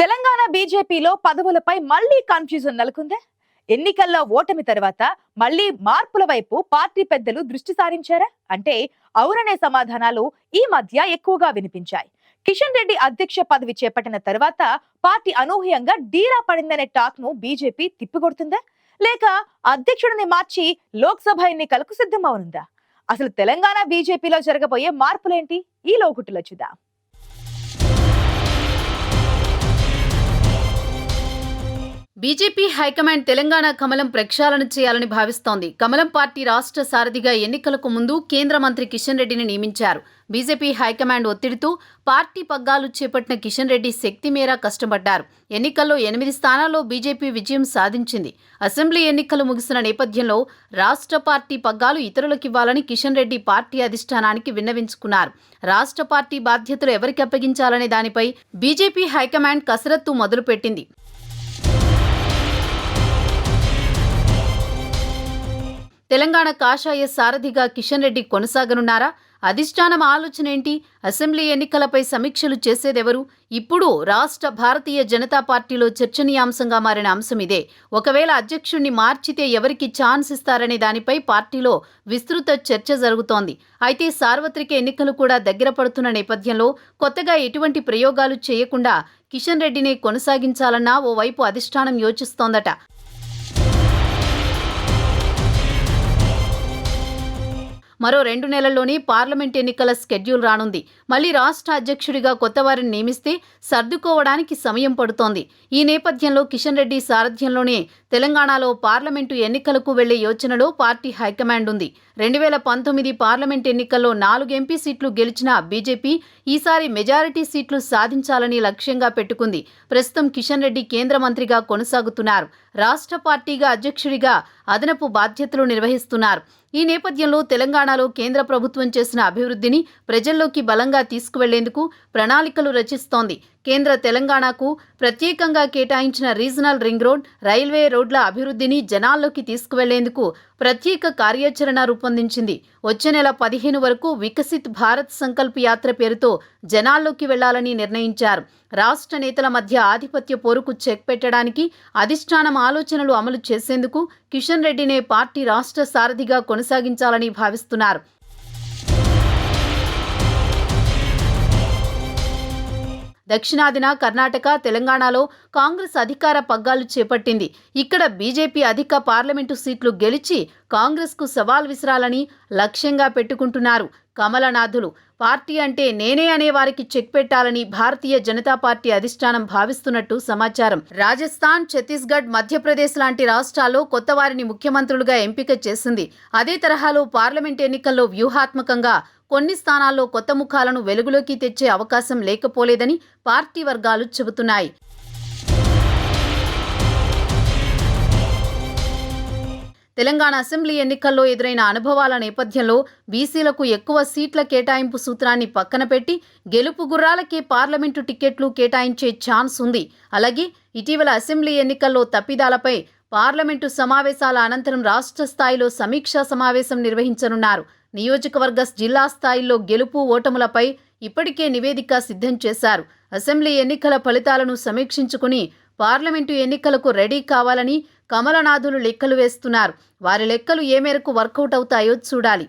తెలంగాణ బీజేపీలో పదవులపై మళ్ళీ కన్ఫ్యూజన్ నెలకొందే. ఎన్నికల్లో ఓటమి తర్వాత మళ్ళీ మార్పుల వైపు పార్టీ పెద్దలు దృష్టి సారించారా? అంటే అవుననే సమాధానాలు ఈ మధ్య ఎక్కువగా వినిపించాయి. కిషన్ రెడ్డి అధ్యక్ష పదవి చేపట్టిన తర్వాత పార్టీ అనూహ్యంగా డీరా పడిందనే టాక్ను బీజేపీ తిప్పికొడుతుందా? లేక అధ్యక్షుడిని మార్చి లోక్సభ ఎన్నికలకు సిద్ధమవునుందా? అసలు తెలంగాణ బీజేపీలో జరగబోయే మార్పులేంటి? ఈ లోకుట్టులో చూద్దాం. బీజేపీ హైకమాండ్ తెలంగాణ కమలం ప్రక్షాళన చేయాలని భావిస్తోంది. కమలం పార్టీ రాష్ట్ర సారథిగా ఎన్నికలకు ముందు కేంద్ర మంత్రి కిషన్ రెడ్డిని నియమించారు. బీజేపీ హైకమాండ్ ఒత్తిడితో పార్టీ పగ్గాలు చేపట్టిన కిషన్ రెడ్డి శక్తి మేర కష్టపడ్డారు. ఎన్నికల్లో ఎనిమిది స్థానాల్లో బీజేపీ విజయం సాధించింది. అసెంబ్లీ ఎన్నికలు ముగిసిన నేపథ్యంలో రాష్ట్ర పార్టీ పగ్గాలు ఇతరులకివ్వాలని కిషన్ రెడ్డి పార్టీ అధిష్టానానికి విన్నవించుకున్నారు. రాష్ట్ర పార్టీ బాధ్యతలు ఎవరికి అప్పగించాలనే దానిపై బీజేపీ హైకమాండ్ కసరత్తు మొదలుపెట్టింది. తెలంగాణ కాషాయ సారథిగా కిషన్ రెడ్డి కొనసాగనున్నారా? అధిష్టానం ఆలోచన ఏంటి? అసెంబ్లీ ఎన్నికలపై సమీక్షలు చేసేదెవరు? ఇప్పుడు రాష్ట్ర భారతీయ జనతా పార్టీలో చర్చనీయాంశంగా మారిన అంశం ఇదే. ఒకవేళ అధ్యక్షుణ్ణి మార్చితే ఎవరికి ఛాన్స్ ఇస్తారనే దానిపై పార్టీలో విస్తృత చర్చ జరుగుతోంది. అయితే సార్వత్రిక ఎన్నికలు కూడా దగ్గర పడుతున్న నేపథ్యంలో కొత్తగా ఎటువంటి ప్రయోగాలు చేయకుండా కిషన్ రెడ్డినే కొనసాగించాలన్నా ఓవైపు అధిష్టానం యోచిస్తోందట. మరో రెండు నెలల్లోనే పార్లమెంట్ ఎన్నికల స్కెడ్యూల్ రానుంది. మళ్ళీ రాష్ట్ర అధ్యక్షుడిగా కొత్త వారిని నియమిస్తే సర్దుకోవడానికి సమయం పడుతోంది. ఈ నేపథ్యంలో కిషన్ రెడ్డి సారథ్యంలోనే తెలంగాణలో పార్లమెంటు ఎన్నికలకు వెళ్ళే యోచనలో పార్టీ హైకమాండ్ ఉంది. రెండు వేల పంతొమ్మిది పార్లమెంట్ ఎన్నికల్లో నాలుగు ఎంపీ సీట్లు గెలిచిన బీజేపీ ఈసారి మెజారిటీ సీట్లు సాధించాలని లక్ష్యంగా పెట్టుకుంది. ప్రస్తుతం కిషన్ రెడ్డి కేంద్ర మంత్రిగా కొనసాగుతున్నారు. రాష్ట్ర పార్టీగా అధ్యక్షుడిగా అదనపు బాధ్యతలు నిర్వహిస్తున్నారు. ఈ నేపథ్యంలో తెలంగాణ తెలంగాణలో కేంద్ర ప్రభుత్వం చేసిన అభివృద్ధిని ప్రజల్లోకి బలంగా తీసుకువెళ్ళేందుకు ప్రణాళికలు రచిస్తోంది. కేంద్ర తెలంగాణకు ప్రత్యేకంగా కేటాయించిన రీజనల్ రింగ్ రోడ్ రైల్వే రోడ్ల అభివృద్ధిని జనాల్లోకి తీసుకువెళ్ళేందుకు ప్రత్యేక కార్యాచరణ రూపొందించింది. వచ్చే నెల పదిహేను వరకు వికసిత్ భారత్ సంకల్ప్ యాత్ర పేరుతో జనాల్లోకి వెళ్ళాలని నిర్ణయించారు. రాష్ట్ర నేతల మధ్య ఆధిపత్య పోరుకు చెక్ పెట్టడానికి అధిష్టానం ఆలోచనలు అమలు చేసేందుకు కిషన్ రెడ్డినే పార్టీ రాష్ట్ర సారథిగా కొనసాగించాలని భావిస్తున్నారు. దక్షిణాదిన కర్ణాటక తెలంగాణలో కాంగ్రెస్ అధికార పగ్గాలు చేపట్టింది. ఇక్కడ బీజేపీ అధిక పార్లమెంటు సీట్లు గెలిచి కాంగ్రెస్కు సవాల్ విసరాలని లక్ష్యంగా పెట్టుకుంటున్నారు కమలనాథులు. పార్టీ అంటే నేనే అనే వారికి చెక్ పెట్టాలని భారతీయ జనతా పార్టీ అధిష్టానం భావిస్తున్నట్టు సమాచారం. రాజస్థాన్ ఛత్తీస్గఢ్ మధ్యప్రదేశ్ లాంటి రాష్ట్రాల్లో కొత్త వారిని ముఖ్యమంత్రులుగా ఎంపిక చేసింది. అదే తరహాలో పార్లమెంట్ ఎన్నికల్లో వ్యూహాత్మకంగా కొన్ని స్థానాల్లో కొత్త ముఖాలను వెలుగులోకి తెచ్చే అవకాశం లేకపోలేదని పార్టీ వర్గాలు చెబుతున్నాయి. తెలంగాణ అసెంబ్లీ ఎన్నికల్లో ఎదురైన అనుభవాల నేపథ్యంలో బీసీలకు ఎక్కువ సీట్ల కేటాయింపు సూత్రాన్ని పక్కన పెట్టి గెలుపు గుర్రాలకే పార్లమెంటు టికెట్లు కేటాయించే ఛాన్స్ ఉంది. అలాగే ఇటీవల అసెంబ్లీ ఎన్నికల్లో తప్పిదాలపై పార్లమెంటు సమావేశాల అనంతరం రాష్ట్ర స్థాయిలో సమీక్షా సమావేశం నిర్వహించనున్నారు. నియోజకవర్గ జిల్లా స్థాయిలో గెలుపు ఓటములపై ఇప్పటికే నివేదిక సిద్ధం చేశారు. అసెంబ్లీ ఎన్నికల ఫలితాలను సమీక్షించుకుని పార్లమెంటు ఎన్నికలకు రెడీ కావాలని కమలనాథులు లెక్కలు వేస్తున్నారు. వారి లెక్కలు ఏ మేరకు వర్కౌట్ అవుతాయో చూడాలి.